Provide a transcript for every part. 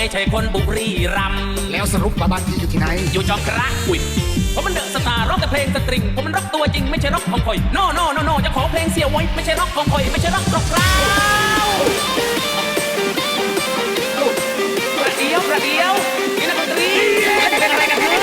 ไม่ใช่คนบุรีรัมย์แล้วสรุปว่าบ้านพี่อยู่ที่ไหน อยู่จอมกระอุยผมมันเดอะสตาร์ร้องแต่เพลงสตริงผมมันร็อกตัวจริงไม่ใช่ร็อกของคอยโนโนโนโนจะขอเพลงเสียไว้ไม่ใช่ร็อกของคอยไม่ใช่ร็อกร็อกราวประเดี๋ยวประเดี๋ยวนี่นักดนตรีเล่นเพลงอะไรกันเถอ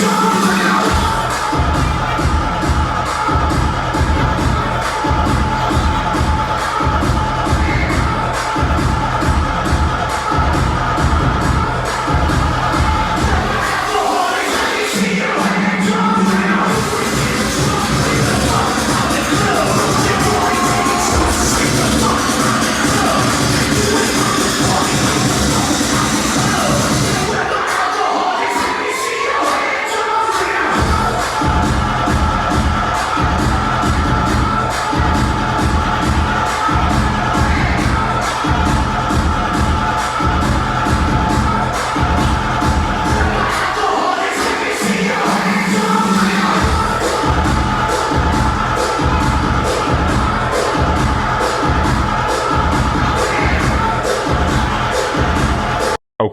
Come on!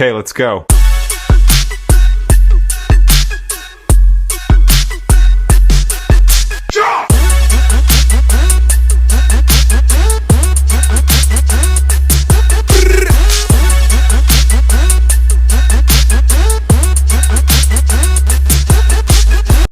Okay, let's go.